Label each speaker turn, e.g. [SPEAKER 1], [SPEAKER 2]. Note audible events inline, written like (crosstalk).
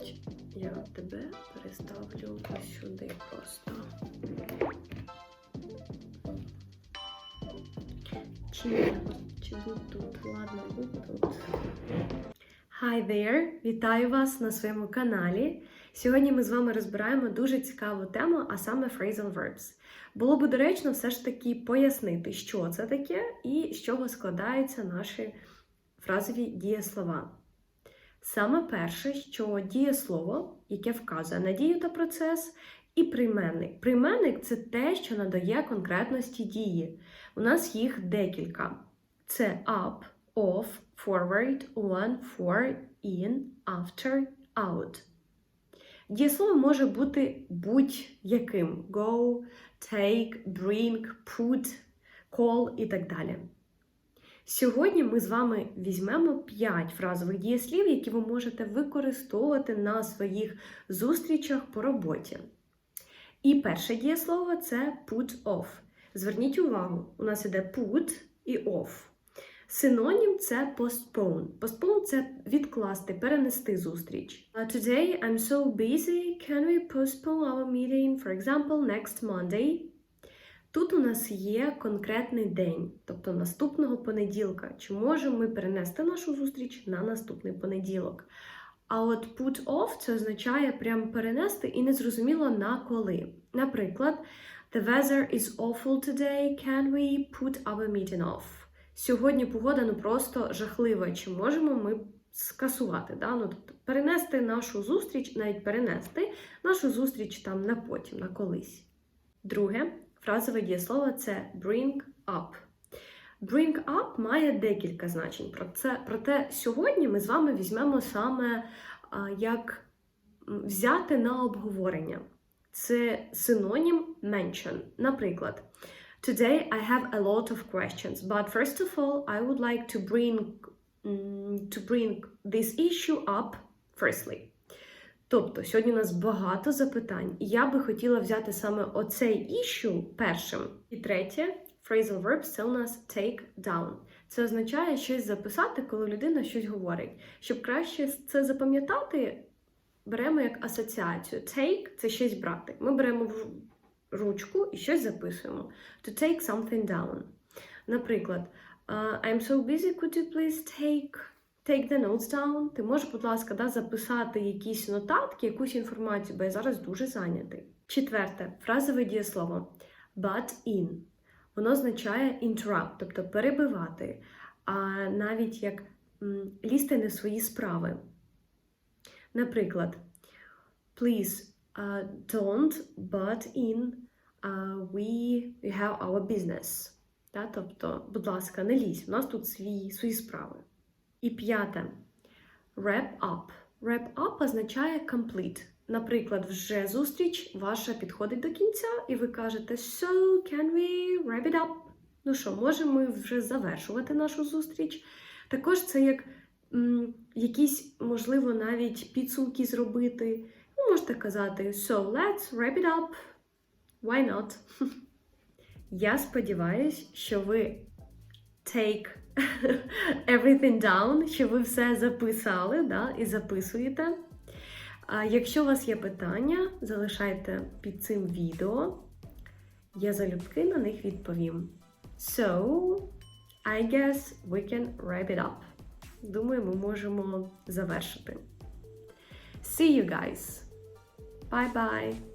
[SPEAKER 1] Мабуть, я тебе переставлю сюди просто. Чи? Чи будь тут? Ладно, будь тут. Hi there! Вітаю вас на своєму каналі. Сьогодні ми з вами розбираємо дуже цікаву тему, а саме phrasal verbs. Було би доречно все ж таки пояснити, що це таке і з чого складаються наші фразові дієслова. Саме перше, що дієслово, яке вказує на дію та процес, і прийменник. Прийменник це те, що надає конкретності дії. У нас їх декілька: це up, off, forward, on, for, in, after, out. Дієслово може бути будь-яким: go, take, bring, put, call і так далі. Сьогодні ми з вами візьмемо 5 фразових дієслів, які ви можете використовувати на своїх зустрічах по роботі. І перше дієслово це put off. Зверніть увагу, у нас іде put і off. Синонім це postpone. Postpone – це відкласти, перенести зустріч. Today I'm so busy. Can we postpone our meeting, for example, next Monday? Тут у нас є конкретний день, тобто наступного понеділка. Чи можемо ми перенести нашу зустріч на наступний понеділок? А от put off це означає прям перенести і незрозуміло на коли. Наприклад, The weather is awful today. Can we put our meeting off? Сьогодні погода ну просто жахлива. Чи можемо ми скасувати? Да? Ну, тобто перенести нашу зустріч, навіть перенести нашу зустріч там на потім, на колись. Друге, фразове дієслово це bring up. Bring up має декілька значень. Про це, проте сьогодні ми з вами візьмемо саме як взяти на обговорення. Це синонім mention. Наприклад, Today I have a lot of questions, but first of all, I would like to bring, to bring this issue up firstly. Тобто, сьогодні у нас багато запитань, і я би хотіла взяти саме оцей іщу першим. І третє, phrasal verbs це у нас take down. Це означає щось записати, коли людина щось говорить. Щоб краще це запам'ятати, беремо як асоціацію. Take це щось брати. Ми беремо в ручку і щось записуємо. To take something down. Наприклад, I'm so busy, could you please take Take the notes down. Ти можеш, будь ласка, да, записати якісь нотатки, якусь інформацію, бо я зараз дуже зайнятий. Четверте, фразове дієслово but in. Воно означає interrupt, тобто перебивати, а навіть як лізти не свої справи. Наприклад, please uh, don't butt in, uh, we have our business. Да? Тобто, будь ласка, не лізь, у нас тут свої, свої справи. І п'яте wrap up. Wrap up означає complete. Наприклад, вже зустріч ваша підходить до кінця, і ви кажете So, can we wrap it up? Ну що, можемо ми вже завершувати нашу зустріч? Також це як м, якісь, можливо, навіть підсумки зробити. Ви можете казати So, let's wrap it up. Why not? (laughs) Я сподіваюся, що ви take (laughs) everything down, що ви все записали да, і записуєте. А якщо у вас є питання, залишайте під цим відео. Я залюбки на них відповім. So, I guess we can wrap it up. Думаю, ми можемо завершити. See you guys! Bye-bye!